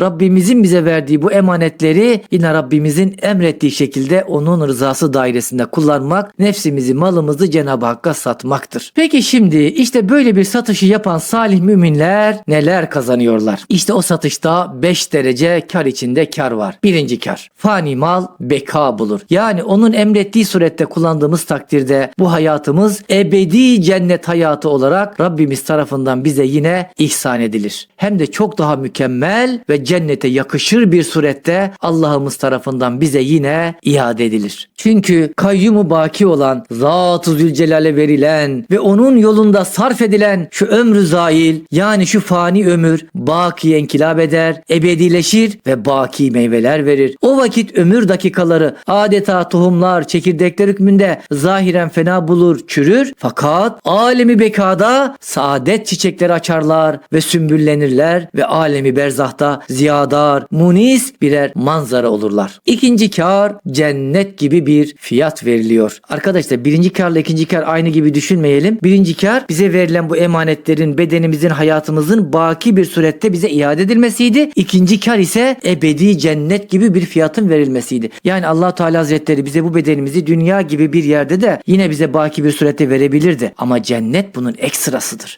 Rabbimizin bize verdiği bu emanetleri yine Rabbimizin emrettiği şekilde onun rızası dairesinde kullanmak, nefsimizi, malımızı Cenab-ı Hakk'a satmaktır. Peki şimdi işte böyle bir satışı yapan salih müminler neler kazanıyorlar? İşte o satışta 5 derece kar içinde kar var. Birinci kar. Fani mal beka bulur. Yani onun emrettiği surette kullandığımız takdirde bu hayatımız ebedi cennet hayatı olarak Rabbimiz tarafından bize yine ihsan edilir. Hem de çok daha mükemmel ve cennete yakışır bir surette Allah'ımız tarafından bize yine iade edilir. Çünkü kayyumu baki olan Zat-ı Zülcelal'e verilen ve onun yolunda sarf edilen şu ömrü zail yani şu fani ömür baki enkilab eder, ebedileşir ve baki meyveler verir. O vakit ömür dakikaları adeta tohumlar, çekirdekler hükmünde zahiren fena bulur, çürür. Fakat alemi bekada saadet çiçekleri açarlar ve sümbüllenirler ve alemi berzahta ziyadar, munis birer manzara olurlar. İkinci kar cennet gibi bir fiyat veriliyor. Arkadaşlar birinci karla ikinci kar aynı gibi düşünmeyelim. Birinci kar bize verilen bu emanetlerin bedenimizin hayatımızın baki bir surette bize iade edilmesiydi. İkinci kar ise ebedi cennet gibi bir fiyatın verilmesiydi. Yani allah Teala Hazretleri bize bu bedenimizi dünya gibi bir yerde de yine bize baki bir surette verebilirdi. Ama cennet bunun ekstrasıdır.